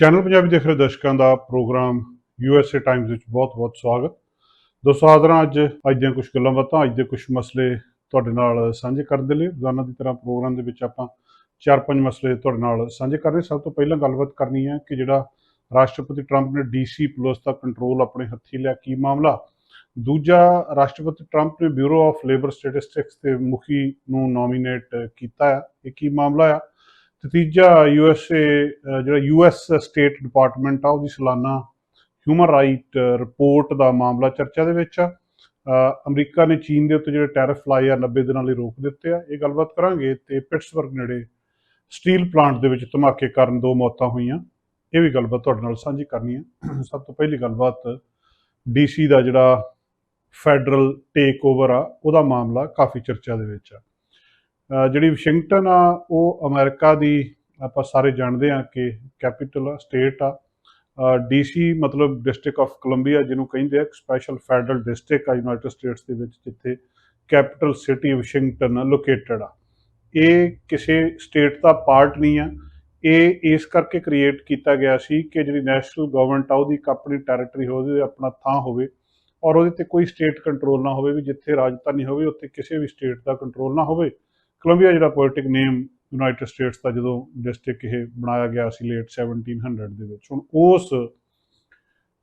Channel Punjabi ਦੇਖ ਰਹੇ ਦਰਸ਼ਕਾਂ ਦਾ ਪ੍ਰੋਗਰਾਮ ਯੂਐਸਏ ਟਾਈਮਜ਼ ਵਿੱਚ ਬਹੁਤ-ਬਹੁਤ ਸਵਾਗਤ। ਦੋਸਤੋ ਆਦਰਾਂ ਅੱਜ ਅੱਜ ਦੀਆਂ ਕੁਝ ਗੱਲਾਂ ਬਾਤਾਂ, ਅੱਜ ਦੇ ਕੁਝ ਮਸਲੇ ਤੁਹਾਡੇ ਨਾਲ ਸਾਂਝੇ ਕਰਨ ਦੇ ਲਈ ਰੋਜ਼ਾਨਾ ਦੀ ਤਰ੍ਹਾਂ ਪ੍ਰੋਗਰਾਮ ਦੇ ਵਿੱਚ ਆਪਾਂ ਚਾਰ ਪੰਜ ਮਸਲੇ ਤੁਹਾਡੇ ਨਾਲ ਸਾਂਝੇ ਕਰ ਰਹੇ ਸਭ ਤੋਂ ਪਹਿਲਾਂ ਗੱਲਬਾਤ ਕਰਨੀ ਹੈ ਕਿ ਜਿਹੜਾ ਰਾਸ਼ਟਰਪਤੀ ਟਰੰਪ ਨੇ ਡੀਸੀ ਪਲੱਸ ਦਾ ਕੰਟਰੋਲ ਆਪਣੇ ਹੱਥੀ ਲਿਆ ਕੀ ਮਾਮਲਾ? ਦੂਜਾ, ਰਾਸ਼ਟਰਪਤੀ ਟਰੰਪ ਨੇ ਬਿਊਰੋ ਆਫ ਲੇਬਰ ਸਟੈਟਿਸਟਿਕਸ ਦੇ ਮੁਖੀ ਨੂੰ ਨੋਮੀਨੇਟ ਕੀਤਾ ਹੈ। ਇਹ ਕੀ ਮਾਮਲਾ ਆ? ਤੇ ਤੀਜਾ ਯੂਐਸਏ ਜਿਹੜਾ ਯੂਐਸ ਸਟੇਟ ਡਿਪਾਰਟਮੈਂਟ ਆ, ਉਹਦੀ ਸਾਲਾਨਾ ਹਿਊਮਨ ਰਾਈਟ ਰਿਪੋਰਟ ਦਾ ਮਾਮਲਾ ਚਰਚਾ ਦੇ ਵਿੱਚ ਆ। ਅਮਰੀਕਾ ਨੇ ਚੀਨ ਦੇ ਉੱਤੇ ਜਿਹੜੇ ਟੈਰਿਫ ਲਾਏ ਆ 90 ਦਿਨਾਂ ਲਈ ਰੋਕ ਦਿੱਤੇ ਆ। ਇਹ ਗੱਲਬਾਤ ਕਰਾਂਗੇ ਤੇ ਪਿਟਸਬਰਗ ਨੇੜੇ ਸਟੀਲ ਪਲਾਂਟ ਦੇ ਵਿੱਚ ਧਮਾਕੇ ਕਾਰਨ ਦੋ ਮੌਤਾਂ ਹੋਈਆਂ। ਇਹ ਵੀ ਗੱਲਬਾਤ ਤੁਹਾਡੇ ਨਾਲ ਸਾਂਝੀ ਕਰਨੀ ਹੈ ਸਭ ਤੋਂ ਪਹਿਲੀ ਗੱਲਬਾਤ ਡੀਸੀ ਦਾ ਜਿਹੜਾ ਫੈਡਰਲ ਟੇਕ ਓਵਰ ਆ, ਉਹਦਾ ਮਾਮਲਾ ਕਾਫੀ ਚਰਚਾ ਦੇ ਵਿੱਚ ਆ। ਜਿਹੜੀ ਵਾਸ਼ਿੰਗਟਨ ਆ, ਉਹ ਅਮਰੀਕਾ ਦੀ ਆਪਾਂ ਸਾਰੇ ਜਾਣਦੇ ਆ ਕਿ ਕੈਪੀਟਲ ਆ, ਸਟੇਟ ਆ। ਡੀਸੀ ਮਤਲਬ ਡਿਸਟ੍ਰਿਕਟ ਆਫ ਕੋਲੰਬੀਆ ਜਿਹਨੂੰ ਕਹਿੰਦੇ ਆ ਸਪੈਸ਼ਲ ਫੈਡਰਲ ਡਿਸਟ੍ਰਿਕਟ ਆ ਯੂਨਾਈਟਿਡ ਸਟੇਟਸ ਦੇ ਵਿੱਚ, ਜਿੱਥੇ ਕੈਪੀਟਲ ਸਿਟੀ ਵਾਸ਼ਿੰਗਟਨ ਲੋਕੇਟਡ ਆ। ਇਹ ਕਿਸੇ ਸਟੇਟ ਦਾ ਪਾਰਟ ਨਹੀਂ ਆ। ਇਹ ਇਸ ਕਰਕੇ ਕ੍ਰੀਏਟ ਕੀਤਾ ਗਿਆ ਸੀ ਕਿ ਜਿਹੜੀ ਨੈਸ਼ਨਲ ਗਵਰਨਮੈਂਟ ਆ, ਉਹਦੀ ਇੱਕ ਆਪਣੀ ਟੈਰੀਟਰੀ ਹੋਵੇ ਆਪਣਾ ਥਾਂ ਹੋਵੇ ਔਰ ਉਹਦੇ ਤੇ ਕੋਈ ਸਟੇਟ ਕੰਟਰੋਲ ਨਾ ਹੋਵੇ, ਵੀ ਜਿੱਥੇ ਰਾਜਧਾਨੀ ਹੋਵੇ, ਉੱਥੇ ਕਿਸੇ ਵੀ ਸਟੇਟ ਦਾ ਕੰਟਰੋਲ ਨਾ ਹੋਵੇ। ਕੋਲੰਬੀਆ ਜਿਹੜਾ ਪੋਲਿਟਿਕ ਨੇਮ ਯੂਨਾਈਟਿਡ ਸਟੇਟਸ ਦਾ ਜਦੋਂ ਡਿਸਟ੍ਰਿਕਟ ਇਹ ਬਣਾਇਆ ਗਿਆ ਸੀ ਲੇਟ 1700 ਦੇ ਵਿੱਚ ਹੁਣ ਉਸ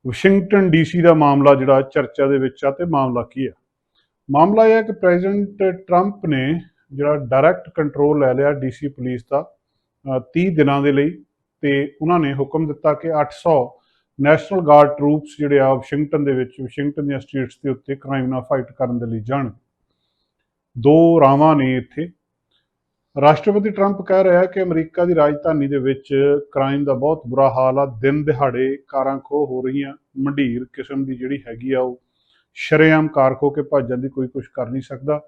ਵਾਸ਼ਿੰਗਟਨ ਡੀਸੀ ਦਾ ਮਾਮਲਾ ਜਿਹੜਾ ਚਰਚਾ ਦੇ ਵਿੱਚ ਆ ਤੇ ਮਾਮਲਾ ਕੀ ਆ? ਮਾਮਲਾ ਇਹ ਹੈ ਕਿ ਪ੍ਰੈਜ਼ੀਡੈਂਟ ਟਰੰਪ ਨੇ ਜਿਹੜਾ ਡਾਇਰੈਕਟ ਕੰਟਰੋਲ ਲੈ ਲਿਆ ਡੀਸੀ ਪੁਲਿਸ ਦਾ ਅ, 30 ਦਿਨਾਂ ਦੇ ਲਈ ਤੇ ਉਹਨਾਂ ਨੇ ਹੁਕਮ ਦਿੱਤਾ ਕਿ 800 ਨੈਸ਼ਨਲ ਗਾਰਡ ਟਰੂਪਸ ਜਿਹੜੇ ਆ ਵਾਸ਼ਿੰਗਟਨ ਦੇ ਵਿੱਚ ਵਾਸ਼ਿੰਗਟਨ ਦੀਆਂ ਸਟਰੀਟਸ ਦੇ ਉੱਤੇ ਕ੍ਰਾਈਮ ਨਾਲ ਫਾਈਟ ਕਰਨ ਦੇ ਲਈ ਜਾਣ। ਦੋ ਰਾਵਾਂ ਨੇ ਇੱਥੇ ਰਾਸ਼ਟਰਪਤੀ ਟਰੰਪ ਕਹਿ ਰਿਹਾ ਹੈ ਕਿ ਅਮਰੀਕਾ ਦੀ ਰਾਜਧਾਨੀ ਦੇ ਵਿੱਚ ਕ੍ਰਾਈਮ ਦਾ ਬਹੁਤ ਬੁਰਾ ਹਾਲ ਆ। ਦਿਨ ਦਿਹਾੜੇ ਕਾਰਾਂ ਖੋਹ ਹੋ ਰਹੀਆਂ, ਮੰਡੀਰ ਕਿਸਮ ਦੀ ਜਿਹੜੀ ਹੈਗੀ ਆ, ਉਹ ਸ਼ਰੇਆਮ ਕਾਰ ਖੋ ਕੇ ਭੱਜਣ ਦੀ ਕੋਈ ਕੁਝ ਕਰ ਨਹੀਂ ਸਕਦਾ।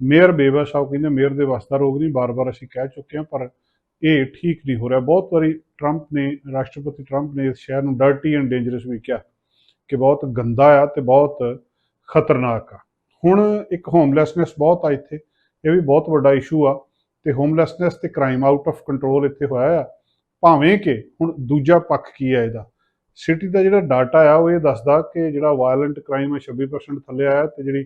ਮੇਅਰ ਬੇਬਸ ਆ ਕਹਿੰਦੇ ਮੇਅਰ ਦੇ ਵਸ ਰੋਗ ਨਹੀਂ, ਬਾਰ-ਬਾਰ ਅਸੀਂ ਕਹਿ ਚੁੱਕੇ ਹਾਂ, ਪਰ ਇਹ ਠੀਕ ਨਹੀਂ ਹੋ ਰਿਹਾ। ਬਹੁਤ ਵਾਰੀ ਟਰੰਪ ਨੇ, ਰਾਸ਼ਟਰਪਤੀ ਟਰੰਪ ਨੇ ਇਸ ਸ਼ਹਿਰ ਨੂੰ ਡਰਟੀ ਐਂਡ ਡੇਂਜਰਸ ਵੀ ਕਿਹਾ ਕਿ ਬਹੁਤ ਗੰਦਾ ਆ ਤੇ ਬਹੁਤ ਖਤਰਨਾਕ ਆ। ਹੁਣ ਇੱਕ ਹੋਮਲੈਸਨੈਸ ਬਹੁਤ ਆ ਇੱਥੇ, ਇਹ ਵੀ ਬਹੁਤ ਵੱਡਾ ਇਸ਼ੂ ਆ। ਤੇ ਹੋਮਲੈਸਨੈਸ ਤੇ ਕ੍ਰਾਈਮ ਆਊਟ ਆਫ ਕੰਟਰੋਲ ਇੱਥੇ ਹੋਇਆ ਆ। ਭਾਵੇਂ ਕਿ ਹੁਣ ਦੂਜਾ ਪੱਖ ਕੀ ਹੈ ਇਹਦਾ? ਸਿਟੀ ਦਾ ਜਿਹੜਾ ਡਾਟਾ ਆ, ਉਹ ਇਹ ਦੱਸਦਾ ਕਿ ਜਿਹੜਾ ਵਾਇਲੈਂਟ ਕ੍ਰਾਈਮ ਹੈ 26% ਥੱਲੇ ਆਇਆ ਤੇ ਜਿਹੜੀ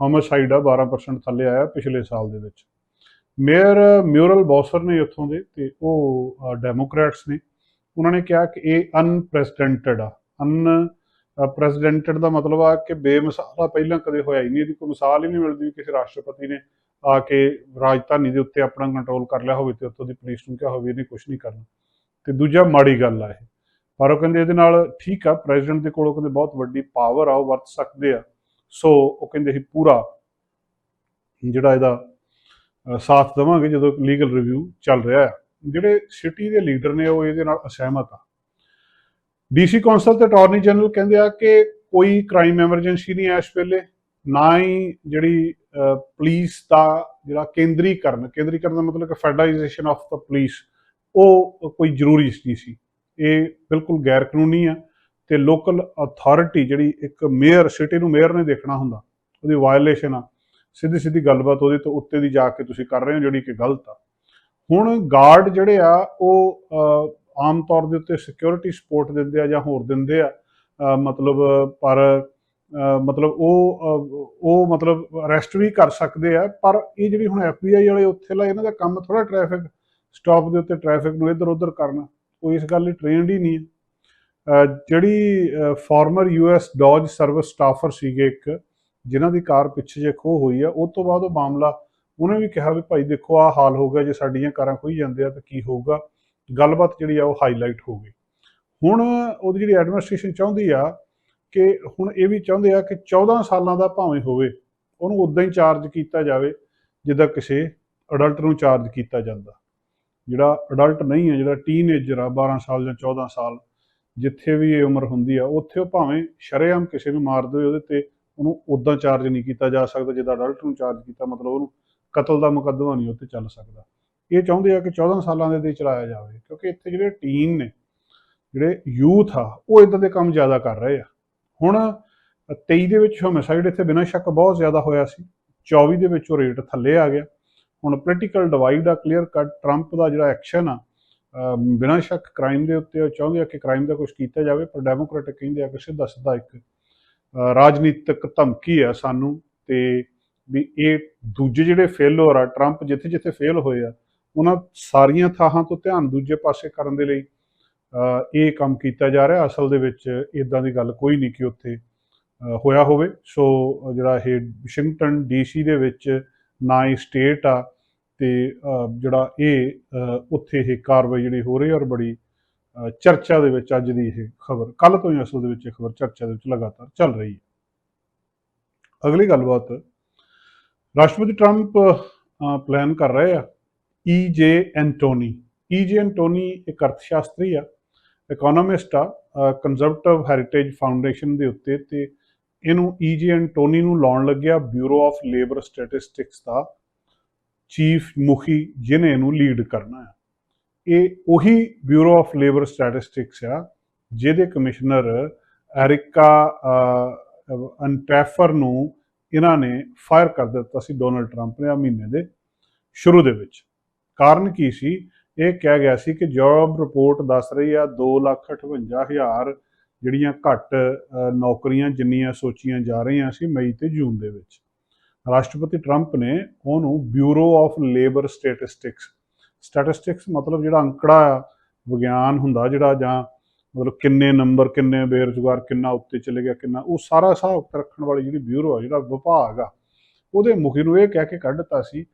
ਹੋਮਿਸਾਈਡ ਆ 12% ਥੱਲੇ ਆਇਆ ਪਿਛਲੇ ਸਾਲ ਦੇ ਵਿੱਚ। ਮੇਅਰ ਮਿਊਰਲ ਬੌਸਰ ਨੇ ਉੱਥੋਂ ਦੇ ਤੇ ਉਹ ਡੈਮੋਕ੍ਰੈਟਸ ਨੇ, ਉਹਨਾਂ ਨੇ ਕਿਹਾ ਕਿ ਇਹ ਅਨਪ੍ਰੈਸਿਡੈਂਟਡ ਆ। ਅਨ ਪ੍ਰੈਸਿਡੈਂਟਡ ਦਾ ਮਤਲਬ ਆ ਕਿ ਬੇਮਿਸਾਲ ਆ, ਪਹਿਲਾਂ ਕਦੇ ਹੋਇਆ ਹੀ ਨਹੀਂ। ਇਹਦੀ ਕੋਈ ਮਿਸਾਲ ਹੀ ਨਹੀਂ ਮਿਲਦੀ ਕਿਸੇ ਰਾਸ਼ਟਰਪਤੀ ਨੇ ਆ ਕੇ ਰਾਜਧਾਨੀ ਦੇ ਉੱਤੇ ਆਪਣਾ ਕੰਟਰੋਲ ਕਰ ਲਿਆ ਹੋਵੇ ਤੇ ਉੱਥੋਂ ਦੀ ਪੁਲਿਸ ਨੂੰ ਕਿਹਾ ਹੋਵੇ ਇਹਨੇ ਕੁਝ ਨਹੀਂ ਕਰਨਾ। ਤੇ ਦੂਜਾ ਮਾੜੀ ਗੱਲ ਆ ਇਹ। ਪਰ ਉਹ ਕਹਿੰਦੇ ਇਹਦੇ ਨਾਲ ਠੀਕ ਆ ਪ੍ਰੈਜ਼ੀਡੈਂਟ ਦੇ ਕੋਲੋਂ ਕਹਿੰਦੇ ਬਹੁਤ ਵੱਡੀ ਪਾਵਰ ਆ, ਉਹ ਵਰਤ ਸਕਦੇ ਆ। ਸੋ ਉਹ ਕਹਿੰਦੇ ਅਸੀਂ ਪੂਰਾ ਜਿਹੜਾ ਇਹਦਾ ਸਾਥ ਦੇਵਾਂਗੇ ਜਦੋਂ ਲੀਗਲ ਰਿਵਿਊ ਚੱਲ ਰਿਹਾ ਹੈ ਜਿਹੜੇ ਸਿਟੀ ਦੇ ਲੀਡਰ ਨੇ ਉਹ ਇਹਦੇ ਨਾਲ ਅਸਹਿਮਤ ਆ। ਡੀਸੀ ਕੌਂਸਲ ਤੇ ਅਟਾਰਨੀ ਜਨਰਲ ਕਹਿੰਦੇ ਆ ਕਿ ਕੋਈ ਕ੍ਰਾਈਮ ਐਮਰਜੈਂਸੀ ਨਹੀਂ ਹੈ ਇਸ ਵੇਲੇ, ਨਾ ਹੀ ਜਿਹੜੀ ਪੁਲਿਸ ਦਾ ਜਿਹੜਾ ਕੇਂਦਰੀਕਰਨ ਕੇਂਦਰੀਕਰਨ ਦਾ ਮਤਲਬ ਕਿ ਫੈਡਰਲਾਈਜੇਸ਼ਨ ਆਫ ਦਾ ਪੁਲਿਸ ਉਹ ਕੋਈ ਜ਼ਰੂਰੀ ਨਹੀਂ ਸੀ। ਇਹ ਬਿਲਕੁਲ ਗੈਰ ਕਾਨੂੰਨੀ ਆ ਤੇ ਲੋਕਲ ਅਥਾਰਟੀ ਜਿਹੜੀ ਇੱਕ ਮੇਅਰ ਸਿਟੀ ਨੂੰ ਮੇਅਰ ਨੇ ਦੇਖਣਾ ਹੁੰਦਾ, ਉਹਦੀ ਵਾਇਲੇਸ਼ਨ ਆ। ਸਿੱਧੀ ਸਿੱਧੀ ਗੱਲਬਾਤ ਉਹਦੇ ਤੋਂ ਉੱਤੇ ਦੀ ਜਾ ਕੇ ਤੁਸੀਂ ਕਰ ਰਹੇ ਹੋ, ਜਿਹੜੀ ਕਿ ਗਲਤ ਆ। ਹੁਣ ਗਾਰਡ ਜਿਹੜੇ ਆ, ਉਹ ਆਮ ਤੌਰ ਦੇ ਉੱਤੇ ਸਿਕਿਉਰਿਟੀ ਸਪੋਰਟ ਦਿੰਦੇ ਆ ਜਾਂ ਹੋਰ ਦਿੰਦੇ ਆ ਮਤਲਬ, ਪਰ ਮਤਲਬ ਉਹ ਉਹ ਮਤਲਬ ਅਰੈਸਟ ਵੀ ਕਰ ਸਕਦੇ ਆ ਪਰ ਇਹ ਜਿਹੜੀ ਹੁਣ ਐਫਬੀਆਈ ਵਾਲੇ ਉੱਥੇ ਲਾ ਇਹਨਾਂ ਦਾ ਕੰਮ ਥੋੜਾ ਟ੍ਰੈਫਿਕ ਸਟਾਪ ਦੇ ਉੱਤੇ ਟ੍ਰੈਫਿਕ ਨੂੰ ਇੱਧਰ ਉੱਧਰ ਕਰਨਾ ਉਹ ਇਸ ਗੱਲ ਲਈ ਟ੍ਰੇਨਡ ਹੀ ਨਹੀਂ ਹੈ ਅ, ਜਿਹੜੀ former US DOGE service staffer ਸੀਗੇ ਇੱਕ ਜਿਨ੍ਹਾਂ ਦੀ ਕਾਰ ਪਿੱਛੇ ਜੇ ਖੋਹ ਹੋਈ ਆ ਉਸ ਤੋਂ ਬਾਅਦ ਉਹ ਮਾਮਲਾ ਉਹਨੇ ਵੀ ਕਿਹਾ ਵੀ ਭਾਈ ਦੇਖੋ ਆਹ ਹਾਲ ਹੋ ਗਿਆ ਜੇ ਸਾਡੀਆਂ ਕਾਰਾਂ ਖੋਈ ਜਾਂਦੇ ਆ ਤਾਂ ਕੀ ਹੋਊਗਾ ਗੱਲਬਾਤ ਜਿਹੜੀ ਆ ਉਹ ਹਾਈਲਾਈਟ ਹੋ ਗਈ। ਹੁਣ ਉਹਦੀ ਜਿਹੜੀ ਐਡਮਿਨਿਸਟ੍ਰੇਸ਼ਨ ਚਾਹੁੰਦੀ ਆ ਕਿ ਹੁਣ ਇਹ ਵੀ ਚਾਹੁੰਦੇ ਆ ਕਿ 14 ਸਾਲਾਂ ਦਾ ਭਾਵੇਂ ਹੋਵੇ, ਉਹਨੂੰ ਉਦਾਂ ਹੀ ਚਾਰਜ ਕੀਤਾ ਜਾਵੇ ਜਿੱਦਾਂ ਕਿਸੇ ਅਡਲਟ ਨੂੰ ਚਾਰਜ ਕੀਤਾ ਜਾਂਦਾ। ਜਿਹੜਾ ਅਡਲਟ ਨਹੀਂ ਹੈ, ਜਿਹੜਾ ਟੀਨੇਜਰ ਆ 12 ਸਾਲ ਜਾਂ 14 ਸਾਲ, ਜਿੱਥੇ ਵੀ ਇਹ ਉਮਰ ਹੁੰਦੀ ਆ, ਉੱਥੇ ਉਹ ਭਾਵੇਂ ਸ਼ਰੇਆਮ ਕਿਸੇ ਨੂੰ ਮਾਰ ਦੇਵੇ ਉਹਦੇ ਤੇ, ਉਹਨੂੰ ਉਦਾਂ ਚਾਰਜ ਨਹੀਂ ਕੀਤਾ ਜਾ ਸਕਦਾ ਜਿੱਦਾਂ ਅਡਲਟ ਨੂੰ ਚਾਰਜ ਕੀਤਾ, ਮਤਲਬ ਉਹਨੂੰ ਕਤਲ ਦਾ ਮੁਕੱਦਮਾ ਨਹੀਂ ਉੱਤੇ ਚੱਲ ਸਕਦਾ। ਇਹ ਚਾਹੁੰਦੇ ਆ ਕਿ 14 ਸਾਲਾਂ ਦੇ ਤੇ ਚਲਾਇਆ ਜਾਵੇ, ਕਿਉਂਕਿ ਇੱਥੇ ਜਿਹੜੇ ਟੀਨ ਨੇ, ਜਿਹੜੇ ਯੂਥ ਆ, ਉਹ ਇਦਾਂ ਦੇ ਕੰਮ ਜ਼ਿਆਦਾ ਕਰ ਰਹੇ ਆ। ਹੁਣ 23 ਦੇ ਵਿੱਚ ਹੋਮਿਸਾਈਡ ਇੱਥੇ ਬਿਨਾਂ ਸ਼ੱਕ ਬਹੁਤ ਜ਼ਿਆਦਾ ਹੋਇਆ ਸੀ। 24 ਦੇ ਵਿੱਚ ਉਹ ਰੇਟ ਥੱਲੇ ਆ ਗਿਆ। ਹੁਣ ਪੋਲੀਟੀਕਲ ਡਿਵਾਈਡ ਆ ਕਲੀਅਰ ਕੱਟ ਟਰੰਪ ਦਾ ਜਿਹੜਾ ਐਕਸ਼ਨ ਆ ਬਿਨਾਂ ਸ਼ੱਕ ਕ੍ਰਾਈਮ ਦੇ ਉੱਤੇ ਉਹ ਚਾਹੁੰਦੇ ਆ ਕਿ ਕ੍ਰਾਈਮ ਦਾ ਕੁਝ ਕੀਤਾ ਜਾਵੇ, ਪਰ ਡੈਮੋਕ੍ਰੈਟਿਕ ਕਹਿੰਦੇ ਆ ਕਿ ਸਿੱਧਾ ਸਿੱਧਾ ਇੱਕ ਰਾਜਨੀਤਿਕ ਧਮਕੀ ਆ ਸਾਨੂੰ ਤੇ ਵੀ ਇਹ ਦੂਜੇ ਜਿਹੜੇ ਫੇਲਰ ਆ ਟਰੰਪ ਜਿੱਥੇ ਜਿੱਥੇ ਫੇਲ ਹੋਏ ਆ, ਉਹਨਾਂ ਸਾਰੀਆਂ ਥਾਹਾਂ ਤੋਂ ਧਿਆਨ ਦੂਜੇ ਪਾਸੇ ਕਰਨ ਦੇ ਲਈ ਇਹ ਕੰਮ ਕੀਤਾ ਜਾ ਰਿਹਾ। ਅਸਲ ਦੇ ਵਿੱਚ ਇਦਾਂ ਦੀ ਗੱਲ ਕੋਈ ਨਹੀਂ ਕਿ ਉੱਥੇ ਹੋਇਆ ਹੋਵੇ। ਸੋ ਜਿਹੜਾ ਇਹ ਵਾਸ਼ਿੰਗਟਨ ਡੀਸੀ ਦੇ ਵਿੱਚ ਨਾ ਹੀ ਸਟੇਟ ਆ ਤੇ ਜਿਹੜਾ ਇਹ ਉੱਥੇ ਇਹ ਕਾਰਵਾਈ ਜਿਹੜੀ ਹੋ ਰਹੀ ਔਰ ਬੜੀ ਚਰਚਾ ਦੇ ਵਿੱਚ ਅੱਜ ਦੀ ਇਹ ਖਬਰ ਕੱਲ ਤੋਂ ਹੀ ਅਸਲ ਦੇ ਵਿੱਚ ਇਹ ਖਬਰ ਚਰਚਾ ਦੇ ਵਿੱਚ ਲਗਾਤਾਰ ਚੱਲ ਰਹੀ ਹੈ। ਅਗਲੀ ਗੱਲਬਾਤ, ਰਾਸ਼ਟਰਪਤੀ ਟਰੰਪ ਪਲਾਨ ਕਰ ਰਹੇ ਆ, ਈ ਜੇ ਐਂਟੋਨੀ। ਈ ਜੇ ਐਂਟੋਨੀ ਇੱਕ ਅਰਥਸ਼ਾਸਤਰੀ ਆ। ਇਕਨੋਮਿਸਟ ਆ ਕੰਜ਼ਰਵੇਟਿਵ ਹੈਰੀਟੇਜ ਫਾਊਂਡੇਸ਼ਨ ਦੇ ਉੱਤੇ ਤੇ ਇਹਨੂੰ ਈ ਜੇ ਐਂਟੋਨੀ ਨੂੰ ਲਾਉਣ ਲੱਗਿਆ ਬਿਊਰੋ ਆਫ ਲੇਬਰ ਸਟੈਟਿਸਟਿਕਸ ਦਾ ਚੀਫ ਮੁਖੀ ਜਿਹਨੇ ਇਹਨੂੰ ਲੀਡ ਕਰਨਾ ਹੈ। ਇਹ ਉਹੀ ਬਿਊਰੋ ਆਫ ਲੇਬਰ ਸਟੈਟਿਸਟਿਕਸ ਆ, ਜਿਹਦੇ ਕਮਿਸ਼ਨਰ ਐਰਿਕਾ ਅਨਟੈਫਰ ਨੂੰ ਇਹਨਾਂ ਨੇ ਫਾਇਰ ਕਰ ਦਿੱਤਾ ਸੀ ਡੋਨਲਡ ਟਰੰਪ ਨੇ ਆ ਮਹੀਨੇ ਦੇ ਸ਼ੁਰੂ ਦੇ ਵਿੱਚ। ਕਾਰਨ ਕੀ ਸੀ? ਇਹ ਕਿਹਾ ਗਿਆ ਸੀ ਕਿ ਜੌਬ ਰਿਪੋਰਟ ਦੱਸ ਰਹੀ ਆ 258000 ਜਿਹੜੀਆਂ ਘੱਟ ਨੌਕਰੀਆਂ ਜਿੰਨੀਆਂ ਸੋਚੀਆਂ ਜਾ ਰਹੀਆਂ ਸੀ ਮਈ ਤੇ ਜੂਨ ਦੇ ਵਿੱਚ। ਰਾਸ਼ਟਰਪਤੀ ਟਰੰਪ ਨੇ ਉਹਨੂੰ Bureau of Labor Statistics Statistics ਮਤਲਬ ਜਿਹੜਾ ਅੰਕੜਾ ਆ ਵਿਗਿਆਨ ਹੁੰਦਾ ਜਿਹੜਾ ਜਾਂ ਮਤਲਬ ਕਿੰਨੇ ਨੰਬਰ, ਕਿੰਨੇ ਬੇਰੁਜ਼ਗਾਰ, ਕਿੰਨਾ ਉੱਤੇ ਚਲੇ ਗਿਆ, ਕਿੰਨਾ, ਉਹ ਸਾਰਾ ਹਿਸਾਬ ਰੱਖਣ ਵਾਲੀ ਜਿਹੜੀ ਬਿਊਰੋ ਆ, ਜਿਹੜਾ ਵਿਭਾਗ ਆ, ਉਹਦੇ ਮੁਖੀ ਨੂੰ ਇਹ ਕਹਿ ਕੇ ਕੱਢ ਦਿੱਤਾ ਸੀ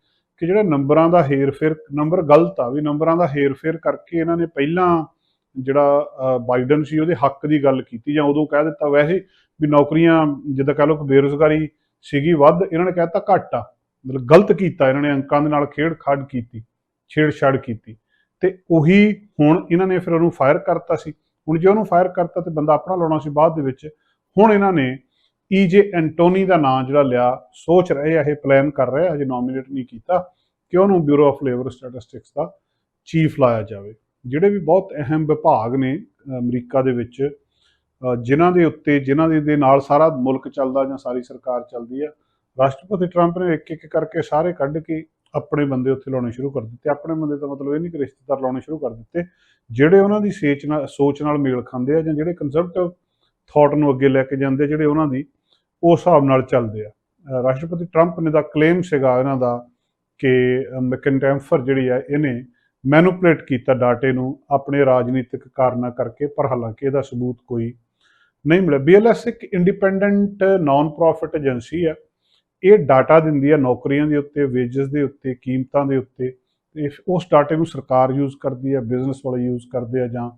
ਕਿ ਜਿਹੜਾ ਨੰਬਰਾਂ ਦਾ ਹੇਰ-ਫੇਰ, ਨੰਬਰ ਗਲਤ ਆ ਵੀ ਨੰਬਰਾਂ ਦਾ ਹੇਰ-ਫੇਰ ਕਰਕੇ ਇਹਨਾਂ ਨੇ ਪਹਿਲਾਂ ਜਿਹੜਾ ਬਾਈਡਨ ਸੀ ਉਹਦੇ ਹੱਕ ਦੀ ਗੱਲ ਕੀਤੀ ਜਾਂ ਉਦੋਂ ਕਹਿ ਦਿੱਤਾ ਵੈਸੇ ਵੀ ਨੌਕਰੀਆਂ ਜਿੱਦਾਂ ਕਹ ਲਓ ਕਿ ਬੇਰੁਜ਼ਗਾਰੀ ਸੀਗੀ, ਵੱਧ ਇਹਨਾਂ ਨੇ ਕਹਿਤਾ ਘੱਟ ਆ। ਮਤਲਬ ਗਲਤ ਕੀਤਾ ਇਹਨਾਂ ਨੇ, ਅੰਕਾਂ ਦੇ ਨਾਲ ਖੇਡ ਖਾਡ ਕੀਤੀ, ਛੇੜਛਾੜ ਕੀਤੀ। ਤੇ ਉਹੀ ਹੁਣ ਇਹਨਾਂ ਨੇ ਫਿਰ ਉਹਨੂੰ ਫਾਇਰ ਕਰਤਾ ਸੀ। ਹੁਣ ਜੇ ਉਹਨੂੰ ਫਾਇਰ ਕਰਤਾ ਤੇ ਬੰਦਾ ਆਪਣਾ ਲਾਉਣਾ ਸੀ ਬਾਅਦ ਦੇ ਵਿੱਚ, ਹੁਣ ਇਹਨਾਂ ਨੇ ਈ ਜੇ ਐਂਟੋਨੀ ਦਾ ਨਾਮ ਜਿਹੜਾ ਲਿਆ ਸੋਚ ਰਹੇ ਆ ਇਹ ਪਲਾਨ ਕਰ ਰਹੇ ਆ ਅਜੇ ਨੋਮੀਨੇਟ ਨਹੀਂ ਕੀਤਾ ਕਿ ਉਹਨੂੰ ਬਿਊਰੋ ਆਫ ਲੇਬਰ ਸਟੈਟਿਸਟਿਕਸ ਦਾ ਚੀਫ ਲਾਇਆ ਜਾਵੇ। ਜਿਹੜੇ ਵੀ ਬਹੁਤ ਅਹਿਮ ਵਿਭਾਗ ਨੇ ਅਮਰੀਕਾ ਦੇ ਵਿੱਚ ਅ, ਜਿਨ੍ਹਾਂ ਦੇ ਉੱਤੇ ਜਿਨ੍ਹਾਂ ਦੇ ਨਾਲ ਸਾਰਾ ਮੁਲਕ ਚੱਲਦਾ ਜਾਂ ਸਾਰੀ ਸਰਕਾਰ ਚੱਲਦੀ ਆ ਰਾਸ਼ਟਰਪਤੀ ਟਰੰਪ ਨੇ ਇੱਕ ਇੱਕ ਕਰਕੇ ਸਾਰੇ ਕੱਢ ਕੇ ਆਪਣੇ ਬੰਦੇ ਉੱਥੇ ਲਾਉਣੇ ਸ਼ੁਰੂ ਕਰ ਦਿੱਤੇ। ਆਪਣੇ ਬੰਦੇ ਦਾ ਮਤਲਬ ਇਹ ਨਹੀਂ ਕਿ ਰਿਸ਼ਤੇਦਾਰ ਲਾਉਣੇ ਸ਼ੁਰੂ ਕਰ ਦਿੱਤੇ ਜਿਹੜੇ ਉਹਨਾਂ ਦੀ ਸੇਚ ਨਾਲ ਸੋਚ ਨਾਲ ਮੇਲ ਖਾਂਦੇ ਆ ਜਾਂ ਜਿਹੜੇ ਕੰਜ਼ਰਵੇਟਿਵ ਥਾਟ ਨੂੰ ਅੱਗੇ ਲੈ ਕੇ ਜਾਂਦੇ ਜਿਹੜੇ ਉਹਨਾਂ ਦੀ ਉਸ ਹਿਸਾਬ ਨਾਲ ਚੱਲਦੇ ਆ। ਰਾਸ਼ਟਰਪਤੀ ਟਰੰਪ ਨੇ ਦਾ ਕਲੇਮ ਸੀਗਾ ਇਹਨਾਂ ਦਾ ਕਿ ਮੈਕਨਟੈਂਫਰ ਜਿਹੜੀ ਆ, ਇਹਨੇ ਮੈਨੂਪਲੇਟ ਕੀਤਾ ਡਾਟੇ ਨੂੰ ਆਪਣੇ ਰਾਜਨੀਤਿਕ ਕਾਰਨਾਂ ਕਰਕੇ, ਪਰ ਹਾਲਾਂਕਿ ਇਹਦਾ ਸਬੂਤ ਕੋਈ ਨਹੀਂ ਮਿਲਿਆ। ਬੀਐਲਐਸ ਇੱਕ ਇੰਡੀਪੈਂਡੈਂਟ ਨਾਨ ਪ੍ਰੋਫਿਟ ਏਜੰਸੀ ਆ। ਇਹ ਡਾਟਾ ਦਿੰਦੀ ਆ ਨੌਕਰੀਆਂ ਦੇ ਉੱਤੇ ਵੇਜਸ ਦੇ ਉੱਤੇ, ਕੀਮਤਾਂ ਦੇ ਉੱਤੇ। ਤੇ ਉਸ ਡਾਟੇ ਨੂੰ ਸਰਕਾਰ ਯੂਜ਼ ਕਰਦੀ ਆ ਬਿਜ਼ਨਸ ਵਾਲੇ ਯੂਜ਼ ਕਰਦੇ ਆ ਜਾਂ